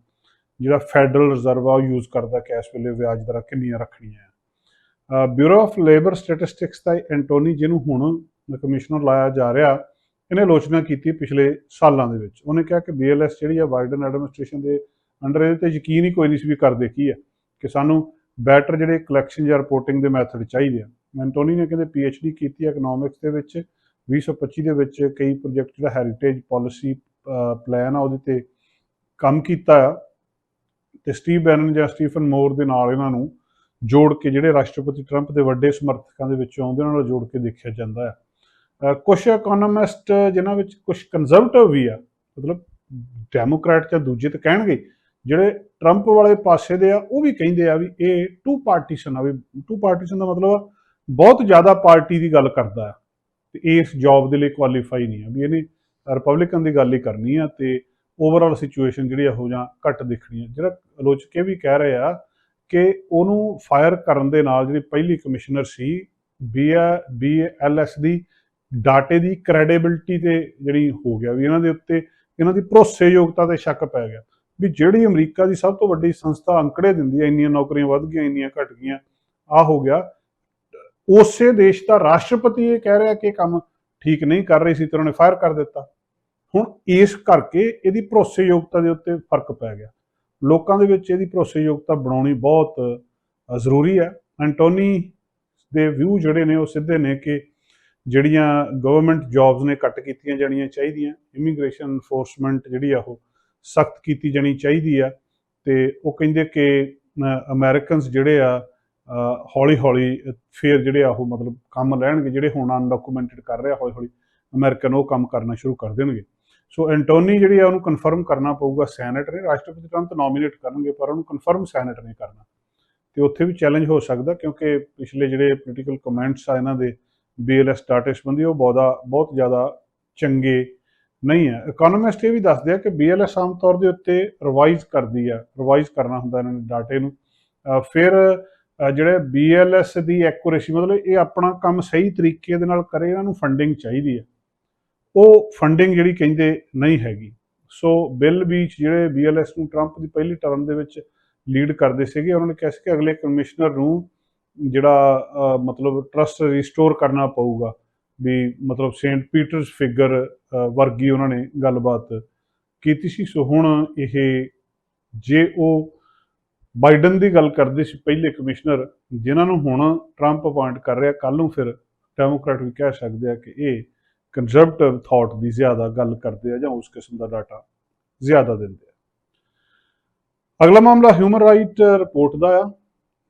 ਜਿਹੜਾ ਫੈਡਰਲ ਰਿਜ਼ਰਵ ਆ, ਉਹ ਯੂਜ਼ ਕਰਦਾ ਕਿ ਇਸ ਵੇਲੇ ਵਿਆਜ ਦਰਾਂ ਕਿੰਨੀਆਂ ਰੱਖਣੀਆਂ ਬਿਊਰੋ ਆਫ ਲੇਬਰ ਸਟੈਟਿਸਟਿਕਸ ਦਾ ਐਂਟੋਨੀ ਜਿਹਨੂੰ ਹੁਣ ਕਮਿਸ਼ਨਰ ਲਾਇਆ ਜਾ ਰਿਹਾ, ਇਹਨੇ ਆਲੋਚਨਾ ਕੀਤੀ ਪਿਛਲੇ ਸਾਲਾਂ ਦੇ ਵਿੱਚ। ਉਹਨੇ ਕਿਹਾ ਕਿ ਬੀਐਲਐਸ ਜਿਹੜੀ ਆ ਬਾਈਡਨ ਐਡਮਿਨਿਸਟ੍ਰੇਸ਼ਨ ਦੇ ਅੰਡਰ ਇਹਦੇ ਤੇ ਯਕੀਨ ਹੀ ਕੋਈ ਨਹੀਂ ਸੀ ਵੀ ਕਰਦੇ ਕੀ ਆ ਕਿ ਸਾਨੂੰ ਬੈਟਰ ਜਿਹੜੇ ਕਲੈਕਸ਼ਨ ਜਾਂ ਰਿਪੋਰਟਿੰਗ ਦੇ ਮੈਥਡ ਚਾਹੀਦੇ ਆ। ਐਂਟੋਨੀ ਨੇ ਕਹਿੰਦੇ ਪੀਐਚਡੀ ਕੀਤੀ ਇਕਨੋਮਿਕਸ ਦੇ ਵਿੱਚ 2025 ਦੇ ਵਿੱਚ ਕਈ ਪ੍ਰੋਜੈਕਟ ਜਿਹੜਾ ਹੈਰੀਟੇਜ ਪਾਲਿਸੀ ਪਲਾਨ ਆ ਉਹਦੇ ਤੇ ਕੰਮ ਕੀਤਾ ਆ। ਤੇ ਸਟੀਵ ਬੈਨਨ ਜਾਂ ਸਟੀਫਨ ਮੋਰ ਦੇ ਨਾਲ ਇਹਨਾਂ ਨੂੰ ਜੋੜ ਕੇ ਜਿਹੜੇ ਰਾਸ਼ਟਰਪਤੀ ਟਰੰਪ ਦੇ ਵੱਡੇ ਸਮਰਥਕਾਂ ਦੇ ਵਿੱਚੋਂ ਆਉਂਦੇ, ਉਹਨਾਂ ਨਾਲ ਜੋੜ ਕੇ ਦੇਖਿਆ ਜਾਂਦਾ ਹੈ। ਕੁਝ ਇਕਨੋਮਿਸਟ ਜਿਨ੍ਹਾਂ ਵਿੱਚ ਕੁਝ ਕੰਜ਼ਰਵੇਟਿਵ ਵੀ ਆ, ਮਤਲਬ ਡੈਮੋਕ੍ਰੈਟ ਜਾਂ ਦੂਜੇ ਤਾਂ ਕਹਿਣਗੇ, ਜਿਹੜੇ ਟਰੰਪ ਵਾਲੇ ਪਾਸੇ ਦੇ ਆ, ਉਹ ਵੀ ਕਹਿੰਦੇ ਆ ਵੀ ਇਹ ਟੂ ਪਾਰਟੀਸ਼ਨ ਆ ਵੀ ਟੂ ਪਾਰਟੀਸ਼ਨ ਦਾ ਮਤਲਬ ਬਹੁਤ ਜ਼ਿਆਦਾ ਪਾਰਟੀ ਦੀ ਗੱਲ ਕਰਦਾ ਆ। ਤੇ ਇਸ ਜੌਬ ਦੇ ਲਈ ਕੁਆਲੀਫਾਈ ਨਹੀਂ ਆ, ਵੀ ਇਹਨੇ ਰਿਪਬਲਿਕਨ ਦੀ ਗੱਲ ਹੀ ਕਰਨੀ ਆ ਤੇ ਓਵਰਆਲ ਸਿਚੁਏਸ਼ਨ ਜਿਹੜੀ ਆ ਹੋ ਜਾਂ ਘੱਟ ਦਿਖਣੀ ਹੈ ਜਿਹੜਾ ਆਲੋਚਕ ਇਹ ਵੀ ਕਹਿ ਰਹੇ ਆ ਕਿ ਉਹਨੂੰ ਫਾਇਰ ਕਰਨ ਦੇ ਨਾਲ ਜਿਹੜੀ ਪਹਿਲੀ ਕਮਿਸ਼ਨਰ ਸੀ ਬੀ ਬੀਐਲਐਸ ਦੀ ਡਾਟੇ ਦੀ ਕ੍ਰੈਡੀਬਿਲਟੀ ਤੇ ਜਿਹੜੀ ਹੋ ਗਿਆ ਵੀ ਇਹਨਾਂ ਦੇ ਉੱਤੇ ਇਹਨਾਂ ਦੀ ਭਰੋਸੇਯੋਗਤਾ ਤੇ ਸ਼ੱਕ ਪੈ ਗਿਆ। ਵੀ ਜਿਹੜੀ ਅਮਰੀਕਾ ਦੀ ਸਭ ਤੋਂ ਵੱਡੀ ਸੰਸਥਾ ਅੰਕੜੇ ਦਿੰਦੀ ਹੈ ਇੰਨੀਆਂ ਨੌਕਰੀਆਂ ਵੱਧ ਗਈਆਂ, ਇੰਨੀਆਂ ਘਟ ਗਈਆਂ, ਆ ਹੋ ਗਿਆ। ਉਸੇ ਦੇਸ਼ ਦਾ ਰਾਸ਼ਟਰਪਤੀ ਇਹ ਕਹਿ ਰਿਹਾ ਕਿ ਕੰਮ ਠੀਕ ਨਹੀਂ ਕਰ ਰਹੀ ਸੀ ਤੇ ਉਹਨਾਂ ਨੇ ਫਾਇਰ ਕਰ ਦਿੱਤਾ। ਹੁਣ ਇਸ ਕਰਕੇ ਇਹਦੀ ਭਰੋਸੇਯੋਗਤਾ ਦੇ ਉੱਤੇ ਫ਼ਰਕ ਪੈ ਗਿਆ। ਲੋਕਾਂ ਦੇ ਵਿੱਚ ਇਹਦੀ ਭਰੋਸੇਯੋਗਤਾ ਬਣਾਉਣੀ ਬਹੁਤ ਜ਼ਰੂਰੀ ਹੈ। ਐਂਟੋਨੀ ਦੇ ਵਿਊ ਜਿਹੜੇ ਨੇ ਉਹ ਸਿੱਧੇ ਨੇ ਕਿ ਜਿਹੜੀਆਂ ਗਵਰਨਮੈਂਟ ਜੌਬਸ ਨੇ ਕੱਟ ਕੀਤੀਆਂ ਜਾਣੀਆਂ ਚਾਹੀਦੀਆਂ ਇਮੀਗ੍ਰੇਸ਼ਨ ਇਨਫੋਰਸਮੈਂਟ ਜਿਹੜੀ ਆ ਉਹ ਸਖਤ ਕੀਤੀ ਜਾਣੀ ਚਾਹੀਦੀ ਆ ਤੇ ਉਹ ਕਹਿੰਦੇ ਕਿ ਅਮਰੀਕਨਸ ਜਿਹੜੇ ਆ ਹੌਲੀ ਹੌਲੀ ਫੇਰ ਜਿਹੜੇ ਆ ਉਹ ਮਤਲਬ ਕੰਮ ਲੈਣਗੇ, ਜਿਹੜੇ ਹੁਣ ਅਨਡਾਕੂਮੈਂਟਡ ਕਰ ਰਿਹਾ ਹੌਲੀ ਹੌਲੀ ਅਮਰੀਕਨ ਉਹ ਕੰਮ ਕਰਨਾ ਸ਼ੁਰੂ ਕਰ ਦੇਣਗੇ। ਸੋ ਐਂਟੋਨੀ ਜਿਹੜੀ ਆ, ਉਹਨੂੰ ਕਨਫਰਮ ਕਰਨਾ ਪਊਗਾ ਸੈਨੇਟ ਨੇ। ਰਾਸ਼ਟਰਪਤੀ ਟਰੰਪ ਨੋਮੀਨੇਟ ਕਰਨਗੇ, ਪਰ ਉਹਨੂੰ ਕਨਫਰਮ ਸੈਨੇਟ ਨੇ ਕਰਨਾ। ਤੇ ਉੱਥੇ ਵੀ ਚੈਲੰਜ ਹੋ ਸਕਦਾ, ਕਿਉਂਕਿ ਪਿਛਲੇ ਜਿਹੜੇ ਪੋਲੀਟੀਕਲ ਕਮੈਂਟਸ ਆ, ਇਹਨਾਂ ਦੇ ਬੀਐਲਐਸ ਡਾਟਾ ਸੰਬੰਧੀ ਉਹ ਬਹੁਤਾ, ਬਹੁਤ ਜ਼ਿਆਦਾ ਚੰਗੇ ਨਹੀਂ ਹੈ ਇਕਨੋਮਿਸਟ ਇਹ ਵੀ ਦੱਸਦੇ ਆ ਕਿ ਬੀਐਲਐਸ ਆਮ ਤੌਰ ਦੇ ਉੱਤੇ ਰਿਵਾਈਜ਼ ਕਰਦੀ ਆ ਰਿਵਾਈਜ਼ ਕਰਨਾ ਹੁੰਦਾ ਇਹਨਾਂ ਨੇ ਡਾਟੇ ਨੂੰ। ਅਹ ਫਿਰ, ਅਹ ਜਿਹੜੇ ਬੀਐਲਐਸ ਦੀ ਐਕੂਰੇਸੀ ਮਤਲਬ ਇਹ ਆਪਣਾ ਕੰਮ ਸਹੀ ਤਰੀਕੇ ਦੇ ਨਾਲ ਕਰੇ, ਇਹਨਾਂ ਨੂੰ ਫੰਡਿੰਗ ਚਾਹੀਦੀ ਹੈ ਉਹ ਫੰਡਿੰਗ ਜਿਹੜੀ ਕਹਿੰਦੇ ਨਹੀਂ ਹੈਗੀ। ਸੋ ਬਿੱਲ ਬੀਚ ਜਿਹੜੇ ਬੀਐਲਐਸ ਨੂੰ ਟਰੰਪ ਦੀ ਪਹਿਲੀ ਟਰਮ ਦੇ ਵਿੱਚ ਲੀਡ ਕਰਦੇ ਸੀਗੇ, ਉਹਨਾਂ ਨੇ ਕਿਹਾ ਸੀ ਕਿ ਅਗਲੇ ਕਮਿਸ਼ਨਰ ਨੂੰ ਜਿਹੜਾ ਮਤਲਬ ਟਰਸਟ ਰੀਸਟੋਰ ਕਰਨਾ ਪਊਗਾ ਵੀ ਮਤਲਬ ਸੇਂਟ ਪੀਟਰਸ ਫਿਗਰ ਵਰਗੀ ਉਹਨਾਂ ਨੇ ਗੱਲਬਾਤ ਕੀਤੀ ਸੀ। ਸੋ ਹੁਣ ਇਹ ਜੇ ਉਹ ਬਾਈਡਨ ਦੀ ਗੱਲ ਕਰਦੇ ਸੀ ਪਹਿਲੇ ਕਮਿਸ਼ਨਰ ਜਿਨ੍ਹਾਂ ਨੂੰ ਹੁਣ ਟਰੰਪ ਅਪਾਇੰਟ ਕਰ ਰਿਹਾ ਕੱਲ ਨੂੰ ਫਿਰ ਡੈਮੋਕ੍ਰੈਟ ਵੀ ਕਹਿ ਸਕਦੇ ਆ ਕਿ ਇਹ ਕੰਜ਼ਰਵੇਟਿਵ ਥਾਟ ਦੀ ਜ਼ਿਆਦਾ ਗੱਲ ਕਰਦੇ ਆ ਜਾਂ ਉਸ ਕਿਸਮ ਦਾ ਡਾਟਾ ਜ਼ਿਆਦਾ ਦਿੰਦੇ ਆ। ਅਗਲਾ ਮਾਮਲਾ ਹਿਊਮਨ ਰਾਈਟ ਰਿਪੋਰਟ ਦਾ ਆ।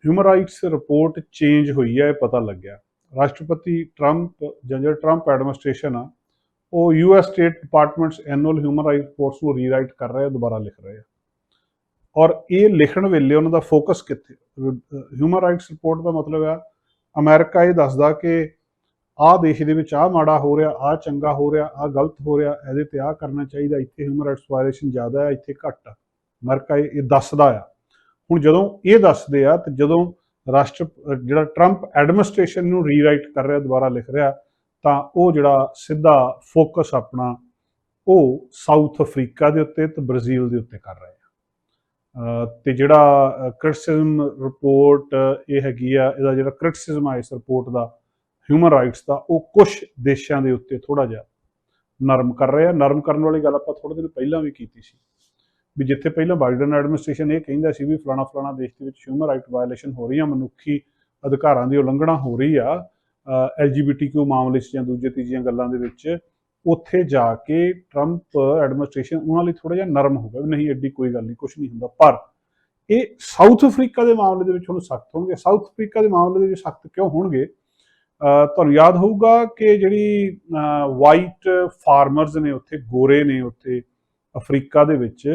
ਹਿਊਮਨ ਰਾਈਟਸ ਰਿਪੋਰਟ ਚੇਂਜ ਹੋਈ ਹੈ ਇਹ ਪਤਾ ਲੱਗਿਆ। ਰਾਸ਼ਟਰਪਤੀ ਟਰੰਪ ਜਾਂ ਜਿਹੜਾ ਟਰੰਪ ਐਡਮਿਨਿਸਟ੍ਰੇਸ਼ਨ ਆ, ਉਹ US state departments annual human right reports ਨੂੰ ਰੀਰਾਈਟ ਕਰ ਰਹੇ ਆ, ਦੁਬਾਰਾ ਲਿਖ ਰਹੇ ਆ। ਔਰ ਇਹ ਲਿਖਣ ਵੇਲੇ ਉਹਨਾਂ ਦਾ ਫੋਕਸ ਕਿੱਥੇ? ਹਿਊਮਨ ਰਾਈਟਸ ਰਿਪੋਰਟ ਦਾ ਮਤਲਬ ਆ, ਅਮਰੀਕਾ ਇਹ ਦੱਸਦਾ ਕਿ ਆਹ ਦੇਸ਼ ਦੇ ਵਿੱਚ ਆਹ ਮਾੜਾ ਹੋ ਰਿਹਾ ਆਹ ਚੰਗਾ ਹੋ ਰਿਹਾ ਆਹ ਗਲਤ ਹੋ ਰਿਹਾ, ਇਹਦੇ ਤੇ ਆਹ ਕਰਨਾ ਚਾਹੀਦਾ, ਇੱਥੇ ਹਿਊਮਨ ਰਾਈਟਸ ਵਾਇਲੇਸ਼ਨ ਜ਼ਿਆਦਾ ਹੈ, ਇੱਥੇ ਘੱਟ ਆ। ਅਮਰੀਕਾ ਇਹ ਇਹ ਦੱਸਦਾ ਆ। ਹੁਣ ਜਦੋਂ ਇਹ ਦੱਸਦੇ ਆ, ਤੇ ਜਦੋਂ ਰਾਸ਼ਟਰ, ਜਿਹੜਾ ਟਰੰਪ ਐਡਮਿਨਿਸਟ੍ਰੇਸ਼ਨ ਨੂੰ ਰੀਰਾਈਟ ਕਰ ਰਿਹਾ, ਦੁਬਾਰਾ ਲਿਖ ਰਿਹਾ, ਤਾਂ ਉਹ ਜਿਹੜਾ ਸਿੱਧਾ ਫੋਕਸ ਆਪਣਾ, ਉਹ ਸਾਊਥ ਅਫਰੀਕਾ ਦੇ ਉੱਤੇ ਤੇ ਬ੍ਰਾਜ਼ੀਲ ਦੇ ਉੱਤੇ ਕਰ ਰਹੇ ਆ। ਤੇ ਜਿਹੜਾ ਕ੍ਰਿਟਿਸਿਜ਼ਮ ਰਿਪੋਰਟ ਇਹ ਹੈਗੀ ਆ, ਇਹਦਾ ਜਿਹੜਾ ਕ੍ਰਿਟਿਸਿਜ਼ਮ ਆ ਇਸ ਰਿਪੋਰਟ ਦਾ ਹਿਊਮਨ ਰਾਈਟਸ ਦਾ ਉਹ ਕੁਝ ਦੇਸ਼ਾਂ ਦੇ ਉੱਤੇ ਥੋੜਾ ਜਿਹਾ ਨਰਮ ਕਰ ਰਿਹਾ। ਨਰਮ ਕਰਨ ਵਾਲੀ ਗੱਲ ਆਪਾਂ ਥੋੜੇ ਦਿਨ ਪਹਿਲਾਂ ਵੀ ਕੀਤੀ ਸੀ ਵੀ ਜਿੱਥੇ ਪਹਿਲਾਂ ਬਾਈਡਨ ਐਡਮਿਨਿਸਟ੍ਰੇਸ਼ਨ ਇਹ ਕਹਿੰਦਾ ਸੀ ਵੀ ਫਲਾਣਾ ਫਲਾਣਾ ਦੇਸ਼ ਦੇ ਵਿੱਚ ਹਿਊਮਨ ਰਾਈਟ ਵਾਇਲੇਸ਼ਨ ਹੋ ਰਹੀਆਂ, ਮਨੁੱਖੀ ਅਧਿਕਾਰਾਂ ਦੀ ਉਲੰਘਣਾ ਹੋ ਰਹੀ ਆ ਐਲਜੀਬੀਟੀਕਿਊ ਮਾਮਲੇ 'ਚ ਜਾਂ ਦੂਜੇ ਤੀਜੀਆਂ ਗੱਲਾਂ ਦੇ ਵਿੱਚ, ਉੱਥੇ ਜਾ ਕੇ ਟਰੰਪ ਐਡਮਿਨਿਸਟ੍ਰੇਸ਼ਨ ਉਹਨਾਂ ਲਈ ਥੋੜਾ ਜਿਹਾ ਨਰਮ ਹੋ ਗਿਆ ਵੀ ਨਹੀਂ, ਐਡੀ ਕੋਈ ਗੱਲ ਨਹੀਂ ਕੁਝ ਨਹੀਂ ਹੁੰਦਾ। ਪਰ ਇਹ ਸਾਊਥ ਅਫਰੀਕਾ ਦੇ ਮਾਮਲੇ ਦੇ ਵਿੱਚ ਹੁਣ ਸਖਤ ਹੋਣਗੇ। ਸਾਊਥ ਅਫਰੀਕਾ ਦੇ ਮਾਮਲੇ ਦੇ ਵਿੱਚ ਸਖਤ ਕਿਉਂ ਹੋਣਗੇ? ਤੁਹਾਨੂੰ ਯਾਦ ਹੋਊਗਾ ਕਿ ਜਿਹੜੀ ਵਾਈਟ ਫਾਰਮਰਸ ਨੇ ਉੱਥੇ, ਗੋਰੇ ਨੇ ਉੱਥੇ ਅਫਰੀਕਾ ਦੇ ਵਿੱਚ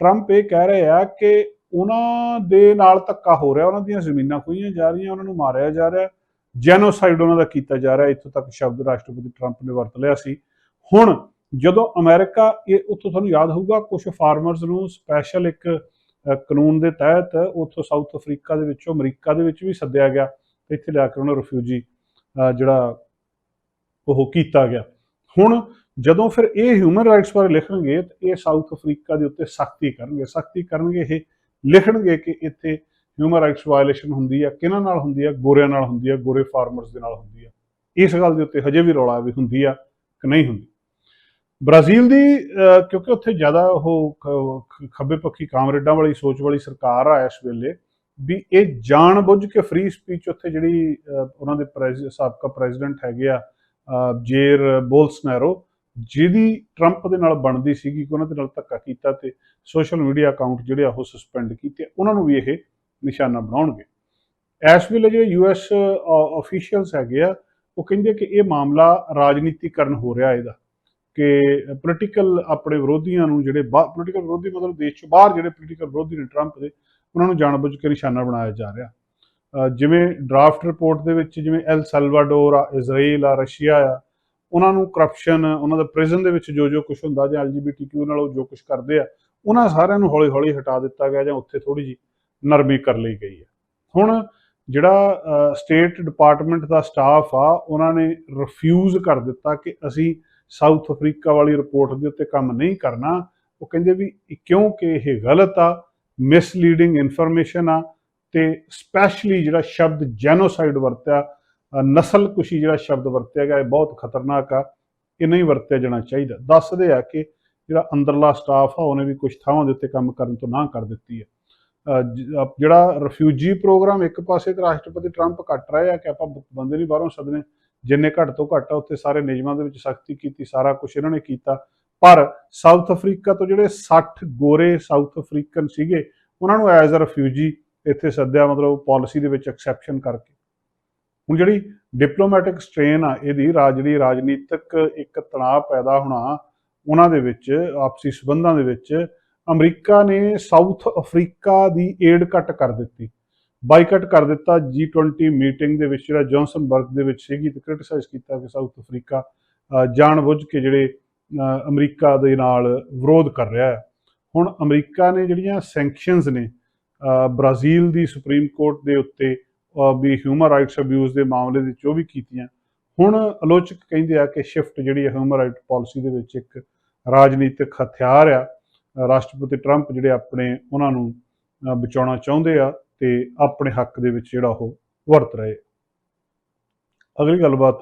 ਟਰੰਪ ਇਹ ਕਹਿ ਰਹੇ ਆ ਕਿ ਉਹਨਾਂ ਦੇ ਨਾਲ ਧੱਕਾ ਹੋ ਰਿਹਾ, ਉਹਨਾਂ ਦੀਆਂ ਜ਼ਮੀਨਾਂ ਖੋਹੀਆਂ ਜਾ ਰਹੀਆਂ, ਉਹਨਾਂ ਨੂੰ ਮਾਰਿਆ ਜਾ ਰਿਹਾ ਜੈਨੋਸਾਈਡ ਉਹਨਾਂ ਦਾ ਕੀਤਾ ਜਾ ਰਿਹਾ, ਇੱਥੋਂ ਤੱਕ ਸ਼ਬਦ ਰਾਸ਼ਟਰਪਤੀ ਟਰੰਪ ਨੇ ਵਰਤ ਲਿਆ ਸੀ। ਹੁਣ ਜਦੋਂ ਅਮਰੀਕਾ, ਇਹ ਉੱਥੋਂ ਤੁਹਾਨੂੰ ਯਾਦ ਹੋਊਗਾ ਕੁਝ ਫਾਰਮਰਸ ਨੂੰ ਸਪੈਸ਼ਲ ਇੱਕ ਕਾਨੂੰਨ ਦੇ ਤਹਿਤ ਉੱਥੋਂ ਸਾਊਥ ਅਫਰੀਕਾ ਦੇ ਵਿੱਚੋਂ ਅਮਰੀਕਾ ਦੇ ਵਿੱਚ ਵੀ ਸੱਦਿਆ ਗਿਆ, ਇੱਥੇ ਲਿਆ ਕੇ ਉਹਨਾਂ ਰਿਫਿਊਜੀ ਜਿਹੜਾ ਉਹ ਕੀਤਾ ਗਿਆ। ਹੁਣ ਜਦੋਂ ਫਿਰ ਇਹ ਹਿਊਮਨ ਰਾਈਟਸ ਬਾਰੇ ਲਿਖਣਗੇ, ਤੇ ਇਹ ਸਾਊਥ ਅਫਰੀਕਾ ਦੇ ਉੱਤੇ ਸਖਤੀ ਕਰਨਗੇ। ਸਖਤੀ ਕਰਨਗੇ ਇਹ ਲਿਖਣਗੇ ਕਿ ਇੱਥੇ ਹਿਊਮਨ ਰਾਈਟਸ ਵਾਇਲੇਸ਼ਨ ਹੁੰਦੀ ਆ, ਕਿਹਨਾਂ ਨਾਲ ਹੁੰਦੀ ਆ? ਗੋਰਿਆਂ ਨਾਲ ਹੁੰਦੀ ਆ, ਗੋਰੇ ਫਾਰਮਰਸ ਦੇ ਨਾਲ ਹੁੰਦੀ ਆ। ਇਸ ਗੱਲ ਦੇ ਉੱਤੇ ਹਜੇ ਵੀ ਰੌਲਾ ਵੀ ਹੁੰਦੀ ਆ ਕਿ ਨਹੀਂ ਹੁੰਦੀ। ਬ੍ਰਾਜ਼ੀਲ ਦੀ ਕਿਉਂਕਿ ਉੱਥੇ ਜ਼ਿਆਦਾ ਉਹ ਖੱਬੇ ਪੱਖੀ ਕਾਮਰੇਡਾਂ ਵਾਲੀ ਸੋਚ ਵਾਲੀ ਸਰਕਾਰ ਆ ਇਸ ਵੇਲੇ ਵੀ ਇਹ ਜਾਣ ਬੁੱਝ ਕੇ ਫ੍ਰੀ ਸਪੀਚ ਉੱਥੇ ਜਿਹੜੀ ਉਹਨਾਂ ਦੇ ਸਾਬਕਾ ਪ੍ਰੈਜ਼ੀਡੈਂਟ ਹੈਗੇ ਆ ਜੇਰ ਬੋਲਸਨੈਰੋ, ਜਿਹਦੀ ਟਰੰਪ ਦੇ ਨਾਲ ਬਣਦੀ ਸੀਗੀ, ਕਿ ਉਹਨਾਂ ਦੇ ਨਾਲ ਧੱਕਾ ਕੀਤਾ ਤੇ ਸੋਸ਼ਲ ਮੀਡੀਆ ਅਕਾਊਂਟ ਜਿਹੜੇ ਆ ਉਹ ਸਸਪੈਂਡ ਕੀਤੇ, ਉਹਨਾਂ ਨੂੰ ਵੀ ਇਹ ਨਿਸ਼ਾਨਾ ਬਣਾਉਣਗੇ। ਇਸ ਵੇਲੇ ਜਿਹੜੇ ਯੂਐਸ ਅਫੀਸ਼ੀਅਲਸ ਹੈਗੇ ਆ, ਉਹ ਕਹਿੰਦੇ ਕਿ ਇਹ ਮਾਮਲਾ ਰਾਜਨੀਤੀਕਰਨ ਹੋ ਰਿਹਾ ਇਹਦਾ, ਕਿ ਪੋਲੀਟੀਕਲ ਆਪਣੇ ਵਿਰੋਧੀਆਂ ਨੂੰ ਜਿਹੜੇ ਪੋਲੀਟੀਕਲ ਵਿਰੋਧੀ ਮਤਲਬ ਦੇਸ਼ ਤੋਂ ਬਾਹਰ ਜਿਹੜੇ ਪੋਲੀਟੀਕਲ ਵਿਰੋਧੀ ਨੇ ਟਰੰਪ ਦੇ ਉਹਨਾਂ ਨੂੰ ਜਾਣਬੁੱਝ ਕੇ ਨਿਸ਼ਾਨਾ ਬਣਾਇਆ ਜਾ ਰਿਹਾ। ਜਿਵੇਂ ਡਰਾਫਟ ਰਿਪੋਰਟ ਦੇ ਵਿੱਚ ਜਿਵੇਂ ਐਲ ਸਲਵਾਡੋਰ ਆ ਇਜ਼ਰਾਈਲ ਆ ਰਸ਼ੀਆ ਆ, ਉਹਨਾਂ ਨੂੰ ਕਰਪਸ਼ਨ ਉਹਨਾਂ ਦਾ ਪ੍ਰਿਜ਼ਨ ਦੇ ਵਿੱਚ ਜੋ ਜੋ ਕੁਝ ਹੁੰਦਾ ਜਾਂ ਐਲਜੀਬੀਟੀਕਿਊ ਨਾਲ ਉਹ ਜੋ ਕੁਝ ਕਰਦੇ ਆ, ਉਹਨਾਂ ਸਾਰਿਆਂ ਨੂੰ ਹੌਲੀ ਹੌਲੀ ਹਟਾ ਦਿੱਤਾ ਗਿਆ ਜਾਂ ਉੱਥੇ ਥੋੜੀ ਜੀ ਨਰਮੀ ਕਰ ਲਈ ਗਈ ਹੈ ਹੁਣ ਜਿਹੜਾ ਸਟੇਟ ਡਿਪਾਰਟਮੈਂਟ ਦਾ ਸਟਾਫ ਆ, ਉਹਨਾਂ ਨੇ ਰਿਫਿਊਜ਼ ਕਰ ਦਿੱਤਾ ਕਿ ਅਸੀਂ ਸਾਊਥ ਅਫਰੀਕਾ ਵਾਲੀ ਰਿਪੋਰਟ ਦੇ ਉੱਤੇ ਕੰਮ ਨਹੀਂ ਕਰਨਾ। ਉਹ ਕਹਿੰਦੇ ਵੀ ਕਿਉਂਕਿ ਇਹ ਗਲਤ ਆ? ਮਿਸਲੀਡਿੰਗ ਇਨਫੋਰਮੇਸ਼ਨ ਆ ਤੇ ਸਪੈਸ਼ਲੀ ਜਿਹੜਾ ਸ਼ਬਦ ਜੈਨੋਸਾਈਡ ਵਰਤਿਆ ਨਸਲ ਕੁਸ਼ੀ ਜਿਹੜਾ ਸ਼ਬਦ ਵਰਤਿਆ ਗਿਆ, ਇਹ ਬਹੁਤ ਖਤਰਨਾਕ ਆ ਇਹ ਨਹੀਂ ਵਰਤਿਆ ਜਾਣਾ ਚਾਹੀਦਾ। ਦੱਸਦੇ ਆ ਕਿ ਜਿਹੜਾ ਅੰਦਰਲਾ ਸਟਾਫ ਆ, ਉਹਨੇ ਵੀ ਕੁਝ ਥਾਵਾਂ ਦੇ ਉੱਤੇ ਕੰਮ ਕਰਨ ਤੋਂ ਨਾ ਕਰ ਦਿੱਤੀ ਹੈ ਜਿਹੜਾ ਰਿਫਿਊਜੀ ਪ੍ਰੋਗਰਾਮ ਇੱਕ ਪਾਸੇ ਤੇ ਰਾਸ਼ਟਰਪਤੀ ਟਰੰਪ ਕੱਟ ਰਹੇ ਆ ਕਿ ਆਪਾਂ ਬੰਦੇ ਨਹੀਂ ਬਾਹਰੋਂ ਸੱਦਨੇ, ਜਿੰਨੇ ਘੱਟ ਤੋਂ ਘੱਟ ਆ, ਉੱਥੇ ਸਾਰੇ ਨਿਯਮਾਂ ਦੇ ਵਿੱਚ ਸਖਤੀ ਕੀਤੀ, ਸਾਰਾ ਕੁਝ ਇਹਨਾਂ ਨੇ ਕੀਤਾ। ਪਰ ਸਾਊਥ ਅਫਰੀਕਾ ਤੋਂ ਜਿਹੜੇ 60 ਗੋਰੇ ਸਾਊਥ ਅਫਰੀਕਨ ਸੀਗੇ ਉਹਨਾਂ ਨੂੰ ਐਜ਼ ਅ ਰਿਫਿਊਜੀ ਇੱਥੇ ਸੱਦਿਆ ਮਤਲਬ ਪਾਲਿਸੀ ਦੇ ਵਿੱਚ ਐਕਸੈਪਸ਼ਨ ਕਰਕੇ। ਹੁਣ ਜਿਹੜੀ ਡਿਪਲੋਮੈਟਿਕ ਸਟ੍ਰੇਨ ਆ ਇਹਦੀ ਰਾਜ ਜਿਹੜੀ ਰਾਜਨੀਤਿਕ ਇੱਕ ਤਣਾਅ ਪੈਦਾ ਹੋਣਾ ਉਹਨਾਂ ਦੇ ਵਿੱਚ ਆਪਸੀ ਸਬੰਧਾਂ ਦੇ ਵਿੱਚ ਅਮਰੀਕਾ ਨੇ ਸਾਊਥ ਅਫਰੀਕਾ ਦੀ ਏਡ ਕੱਟ ਕਰ ਦਿੱਤੀ। ਬਾਈਕਾਟ ਕਰ ਦਿੱਤਾ G20 ਮੀਟਿੰਗ ਦੇ ਵਿੱਚ ਜਿਹੜਾ ਜੌਨਸਨਬਰਗ ਦੇ ਵਿੱਚ ਸੀਗੀ ਤੇ ਕ੍ਰਿਟਿਸਾਈਜ਼ ਕੀਤਾ ਕਿ ਸਾਊਥ ਅਫਰੀਕਾ ਅ, ਜਾਣਬੁੱਝ ਕੇ ਜਿਹੜੇ ਅਮਰੀਕਾ ਦੇ ਨਾਲ ਵਿਰੋਧ ਕਰ ਰਿਹਾ ਹੈ। ਹੁਣ ਅਮਰੀਕਾ ਨੇ ਜਿਹੜੀਆਂ ਸੈਂਕਸ਼ਨਸ ਨੇ ਬ੍ਰਾਜ਼ੀਲ ਦੀ ਸੁਪਰੀਮ ਕੋਰਟ ਦੇ ਉੱਤੇ ਵੀ ਹਿਊਮਨ ਰਾਈਟਸ ਅਬਿਊਜ਼ ਦੇ ਮਾਮਲੇ ਦੇ ਵਿੱਚ ਉਹ ਵੀ ਕੀਤੀਆਂ, ਹੁਣ ਆਲੋਚਕ ਕਹਿੰਦੇ ਆ ਕਿ ਸ਼ਿਫਟ ਜਿਹੜੀ ਹੈ ਹਿਊਮਨ ਰਾਈਟ ਪਾਲਿਸੀ ਦੇ ਵਿੱਚ ਇੱਕ ਰਾਜਨੀਤਿਕ ਹਥਿਆਰ ਆ। ਰਾਸ਼ਟਰਪਤੀ ਟਰੰਪ ਜਿਹੜੇ ਆਪਣੇ ਉਹਨਾਂ ਨੂੰ ਬਚਾਉਣਾ ਚਾਹੁੰਦੇ ਆ ਤੇ ਆਪਣੇ ਹੱਕ ਦੇ ਵਿੱਚ ਜਿਹੜਾ ਉਹ ਵਰਤ ਰਹੇ। ਅਗਲੀ ਗੱਲਬਾਤ,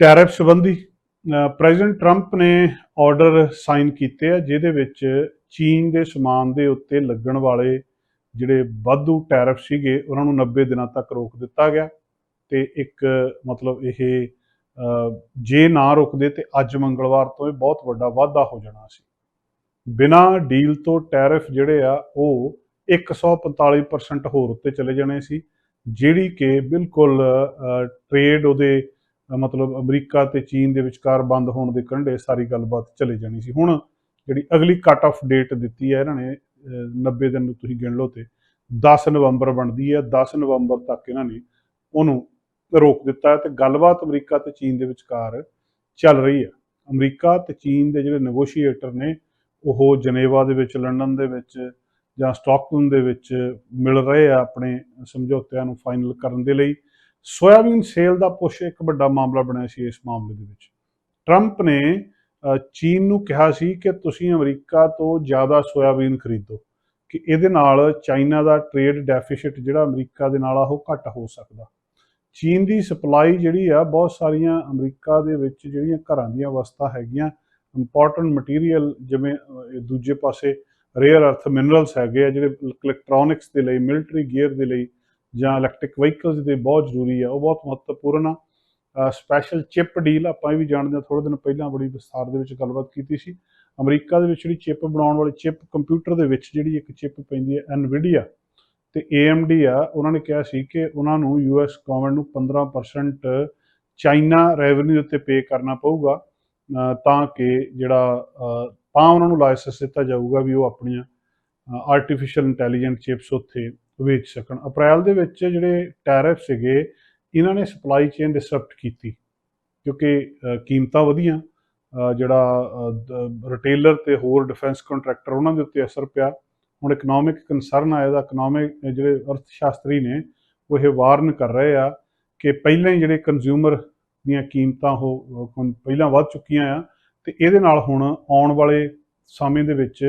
ਟੈਰਿਫ ਸੰਬੰਧੀ ਪ੍ਰੈਜ਼ੀਡੈਂਟ ਟਰੰਪ ਨੇ ਆਰਡਰ ਸਾਈਨ ਕੀਤੇ ਆ, ਜਿਹਦੇ ਵਿੱਚ ਚੀਨ ਦੇ ਸਮਾਨ ਦੇ ਉੱਤੇ ਲੱਗਣ ਵਾਲੇ ਜਿਹੜੇ ਵਾਧੂ ਟੈਰਿਫ ਸੀਗੇ, ਉਹਨਾਂ ਨੂੰ 90 ਦਿਨਾਂ ਤੱਕ ਰੋਕ ਦਿੱਤਾ ਗਿਆ ਤੇ ਇੱਕ ਮਤਲਬ ਇਹ ਜੇ ਨਾ ਰੁਕਦੇ ਤੇ ਅੱਜ ਮੰਗਲਵਾਰ ਤੋਂ ਇਹ ਬਹੁਤ ਵੱਡਾ ਵਾਧਾ ਹੋ ਜਾਣਾ ਸੀ। ਬਿਨਾਂ ਡੀਲ ਤੋਂ ਟੈਰਿਫ ਜਿਹੜੇ ਆ, ਉਹ 145% ਹੋਰ ਉੱਤੇ ਚਲੇ ਜਾਣੇ ਸੀ, ਜਿਹੜੀ ਕਿ ਬਿਲਕੁਲ ਟ੍ਰੇਡ ਉਹਦੇ ਮਤਲਬ ਅਮਰੀਕਾ ਤੇ ਚੀਨ ਦੇ ਵਿਚਕਾਰ ਬੰਦ ਹੋਣ ਦੇ ਕੰਢੇ ਸਾਰੀ ਗੱਲਬਾਤ ਚਲੇ ਜਾਣੀ ਸੀ। ਹੁਣ ਜਿਹੜੀ ਅਗਲੀ ਕੱਟ ਆਫ ਡੇਟ ਦਿੱਤੀ ਹੈ ਇਹਨਾਂ ਨੇ ਅ, 90 ਦਿਨ ਨੂੰ ਤੁਸੀਂ ਗਿਣ ਲਓ ਤੇ 10 ਨਵੰਬਰ ਬਣਦੀ ਹੈ 10 ਨਵੰਬਰ ਤੱਕ ਇਹਨਾਂ ਨੇ ਉਹਨੂੰ ਰੋਕ ਦਿੱਤਾ ਹੈ ਤੇ ਗੱਲਬਾਤ ਅਮਰੀਕਾ ਤੇ ਚੀਨ ਦੇ ਵਿਚਕਾਰ ਚੱਲ ਰਹੀ ਹੈ। ਅਮਰੀਕਾ ਤੇ ਚੀਨ ਦੇ ਜਿਹੜੇ ਨੈਗੋਸ਼ੀਏਟਰ ਨੇ ਉਹ ਜਨੇਵਾ ਦੇ ਵਿੱਚ ਲੰਡਨ ਦੇ ਵਿੱਚ ਜਾਂ ਸਟਾਕਹੋਲਮ ਦੇ ਵਿੱਚ ਮਿਲ ਰਹੇ ਆ ਆਪਣੇ ਸਮਝੌਤਿਆਂ ਨੂੰ ਫਾਈਨਲ ਕਰਨ ਦੇ ਲਈ। ਸੋਇਆਬੀਨ ਸੇਲ ਦਾ ਪੁਸ਼ ਇੱਕ ਵੱਡਾ ਮਾਮਲਾ ਬਣਿਆ ਸੀ ਇਸ ਮਾਮਲੇ ਦੇ ਵਿੱਚ। ਟਰੰਪ ਨੇ ਚੀਨ ਨੂੰ ਕਿਹਾ ਸੀ ਕਿ ਤੁਸੀਂ ਅਮਰੀਕਾ ਤੋਂ ਜ਼ਿਆਦਾ ਸੋਇਆਬੀਨ ਖਰੀਦੋ, ਕਿ ਇਹਦੇ ਨਾਲ ਚਾਈਨਾ ਦਾ ਟ੍ਰੇਡ ਡੈਫਿਸਿਟ ਜਿਹੜਾ ਅਮਰੀਕਾ ਦੇ ਨਾਲ ਆ, ਉਹ ਘੱਟ ਹੋ ਸਕਦਾ। ਚੀਨ ਦੀ ਸਪਲਾਈ ਜਿਹੜੀ ਆ, ਬਹੁਤ ਸਾਰੀਆਂ ਅਮਰੀਕਾ ਦੇ ਵਿੱਚ ਜਿਹੜੀਆਂ ਘਰਾਂ ਦੀਆਂ ਵਸਤਾਂ ਹੈਗੀਆਂ, ਇੰਪੋਰਟੈਂਟ ਮਟੀਰੀਅਲ ਜਿਵੇਂ ਦੂਜੇ ਪਾਸੇ ਰੇਅਰ ਅਰਥ ਮਿਨਰਲਸ ਹੈਗੇ ਆ, ਜਿਹੜੇ ਇਲੈਕਟ੍ਰੋਨਿਕਸ ਦੇ ਲਈ, ਮਿਲਟਰੀ ਗੀਅਰ ਦੇ ਲਈ ਜਾਂ ਇਲੈਕਟ੍ਰਿਕ ਵਹੀਕਲਸ ਦੇ ਬਹੁਤ ਜ਼ਰੂਰੀ ਆ, ਉਹ ਬਹੁਤ ਮਹੱਤਵਪੂਰਨ ਆ। ਸਪੈਸ਼ਲ ਚਿਪ ਡੀਲ ਆਪਾਂ ਇਹ ਵੀ ਜਾਣਦੇ ਹਾਂ ਥੋੜੇ ਦਿਨ ਪਹਿਲਾਂ ਬੜੀ ਵਿਸਥਾਰ ਦੇ ਵਿੱਚ ਗੱਲਬਾਤ ਕੀਤੀ ਸੀ। ਅਮਰੀਕਾ ਦੇ ਵਿੱਚ ਜਿਹੜੀ ਚਿਪ ਬਣਾਉਣ ਵਾਲੀ ਚਿਪ ਕੰਪਿਊਟਰ ਦੇ ਵਿੱਚ ਜਿਹੜੀ ਇੱਕ ਚਿਪ ਪੈਂਦੀ ਹੈ ਐਨਵੀਡੀਆ ਤੇ AMD ਆ, ਉਹਨਾਂ ਨੇ ਕਿਹਾ ਸੀ ਕਿ ਉਹਨਾਂ ਨੂੰ ਯੂਐਸ ਗਵਰਨਮੈਂਟ ਨੂੰ 15% ਚਾਈਨਾ ਰੈਵਨਿਊ ਉੱਤੇ ਪੇ ਕਰਨਾ ਪਊਗਾ ਤਾਂ ਕਿ ਜਿਹੜਾ ਤਾਂ ਉਹਨਾਂ ਨੂੰ ਲਾਇਸੈਂਸ ਦਿੱਤਾ ਜਾਊਗਾ ਵੀ ਉਹ ਆਪਣੀਆਂ ਆਰਟੀਫੀਸ਼ੀਅਲ ਇੰਟੈਲੀਜੈਂਟ ਚਿਪਸ ਉੱਥੇ ਵੇਚ ਸਕਣ। ਅਪ੍ਰੈਲ ਦੇ ਵਿੱਚ ਜਿਹੜੇ ਟੈਰਿਫ ਸੀਗੇ, ਇਹਨਾਂ ਨੇ ਸਪਲਾਈ ਚੇਨ ਡਿਸਰਪਟ ਕੀਤੀ, ਕਿਉਂਕਿ ਕੀਮਤਾਂ ਵਧੀਆਂ। ਜਿਹੜਾ ਰਿਟੇਲਰ ਤੇ ਹੋਰ ਡਿਫੈਂਸ ਕੰਟਰੈਕਟਰ ਉਹਨਾਂ ਦੇ ਉੱਤੇ ਅਸਰ ਪਿਆ। ਹੁਣ ਇਕਨੋਮਿਕ ਕੰਸਰਨ ਆਇਆ ਦਾ ਇਕਨੋਮਿਕ ਜਿਹੜੇ ਅਰਥ ਸ਼ਾਸਤਰੀ ਨੇ, ਉਹ ਇਹ ਵਾਰਨ ਕਰ ਰਹੇ ਆ ਕਿ ਪਹਿਲਾਂ ਹੀ ਜਿਹੜੇ ਕੰਜ਼ਿਊਮਰ ਦੀਆਂ ਕੀਮਤਾਂ ਉਹ ਪਹਿਲਾਂ ਵੱਧ ਚੁੱਕੀਆਂ ਆ, ਤੇ ਇਹਦੇ ਨਾਲ ਹੁਣ ਆਉਣ ਵਾਲੇ ਸਮੇਂ ਦੇ ਵਿੱਚ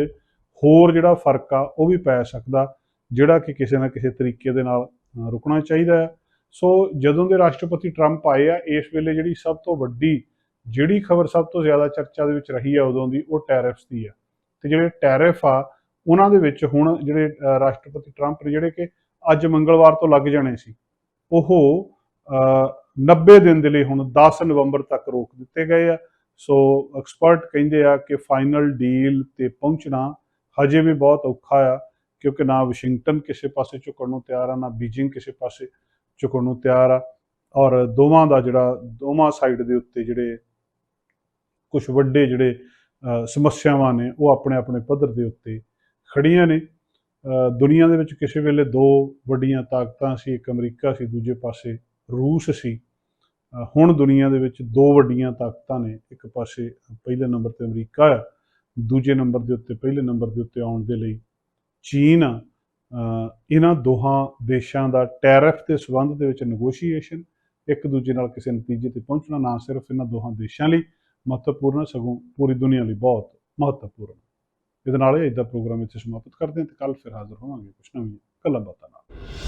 ਹੋਰ ਜਿਹੜਾ ਫ਼ਰਕ ਆ, ਉਹ ਵੀ ਪੈ ਸਕਦਾ। ਜਿਹੜਾ ਕਿ ਕਿਸੇ ਨਾ ਕਿਸੇ ਤਰੀਕੇ ਦੇ ਨਾਲ ਰੁਕਣਾ ਚਾਹੀਦਾ ਹੈ। ਸੋ ਜਦੋਂ ਦੇ ਰਾਸ਼ਟਰਪਤੀ ਟਰੰਪ ਆਏ ਆ ਇਸ ਵੇਲੇ ਜਿਹੜੀ ਸਭ ਤੋਂ ਵੱਡੀ ਜਿਹੜੀ ਖਬਰ ਸਭ ਤੋਂ ਜ਼ਿਆਦਾ ਚਰਚਾ ਦੇ ਵਿੱਚ ਰਹੀ ਆ ਉਦੋਂ ਦੀ ਉਹ ਟੈਰਿਫਸ ਦੀ ਆ। ਤੇ ਜਿਹੜੇ ਟੈਰਿਫ ਆ ਉਹਨਾਂ ਦੇ ਵਿੱਚ ਹੁਣ ਜਿਹੜੇ ਰਾਸ਼ਟਰਪਤੀ ਟਰੰਪ ਨੇ ਜਿਹੜੇ ਕਿ ਅੱਜ ਮੰਗਲਵਾਰ ਤੋਂ ਲੱਗ ਜਾਣੇ ਸੀ ਉਹ ਅ, 90 ਦਿਨ ਦੇ ਲਈ ਹੁਣ 10 ਨਵੰਬਰ ਤੱਕ ਰੋਕ ਦਿੱਤੇ ਗਏ ਆ। ਸੋ ਐਕਸਪਰਟ ਕਹਿੰਦੇ ਆ ਕਿ ਫਾਈਨਲ ਡੀਲ ਤੇ ਪਹੁੰਚਣਾ ਹਜੇ ਵੀ ਬਹੁਤ ਔਖਾ ਆ। ਕਿਉਂਕਿ ਨਾ ਵਾਸ਼ਿੰਗਟਨ ਕਿਸੇ ਪਾਸੇ ਝੁਕਣ ਨੂੰ ਤਿਆਰ ਆ ਨਾ ਬੀਜਿੰਗ ਕਿਸੇ ਪਾਸੇ ਝੁਕਣ ਨੂੰ ਤਿਆਰ ਆ। ਔਰ ਦੋਵਾਂ ਦਾ ਜਿਹੜਾ ਦੋਵਾਂ ਸਾਈਡ ਦੇ ਉੱਤੇ ਜਿਹੜੇ ਕੁਝ ਵੱਡੇ ਜਿਹੜੇ ਸਮੱਸਿਆਵਾਂ ਨੇ ਉਹ ਆਪਣੇ ਆਪਣੇ ਪੱਧਰ ਦੇ ਉੱਤੇ ਖੜੀਆਂ ਨੇ। ਅ, ਦੁਨੀਆ ਦੇ ਵਿੱਚ ਕਿਸੇ ਵੇਲੇ ਦੋ ਵੱਡੀਆਂ ਤਾਕਤਾਂ ਸੀ ਇੱਕ ਅਮਰੀਕਾ ਸੀ ਦੂਜੇ ਪਾਸੇ ਰੂਸ ਸੀ। ਹੁਣ ਦੁਨੀਆ ਦੇ ਵਿੱਚ ਦੋ ਵੱਡੀਆਂ ਤਾਕਤਾਂ ਨੇ ਇੱਕ ਪਾਸੇ ਪਹਿਲੇ ਨੰਬਰ ਤੇ ਅਮਰੀਕਾ ਹੈ ਦੂਜੇ ਨੰਬਰ ਦੇ ਉੱਤੇ ਪਹਿਲੇ ਨੰਬਰ ਦੇ ਉੱਤੇ ਆਉਣ ਦੇ ਲਈ ਚੀਨ ਇਹਨਾਂ ਦੋਹਾਂ ਦੇਸ਼ਾਂ ਦਾ ਟੈਰਿਫ ਦੇ ਸਬੰਧ ਦੇ ਵਿੱਚ ਨੈਗੋਸ਼ੀਏਸ਼ਨ ਇੱਕ ਦੂਜੇ ਨਾਲ ਕਿਸੇ ਨਤੀਜੇ ਤੇ ਪਹੁੰਚਣਾ, ਨਾ ਸਿਰਫ ਇਹਨਾਂ ਦੋਹਾਂ ਦੇਸ਼ਾਂ ਲਈ ਮਹੱਤਵਪੂਰਨ, ਸਗੋਂ ਪੂਰੀ ਦੁਨੀਆ ਲਈ ਬਹੁਤ ਮਹੱਤਵਪੂਰਨ। ਇਹਦੇ ਨਾਲ ਇਹ ਦਾ ਪ੍ਰੋਗਰਾਮ ਇੱਥੇ ਸਮਾਪਤ ਕਰਦੇ ਹਾਂ ਤੇ ਕੱਲ ਫਿਰ ਹਾਜ਼ਰ ਹੋਵਾਂਗੇ। ਕੁਛ ਨਵੀਆਂ ਗੱਲਾਂ ਬਾਤਾਂ ਨਾਲ।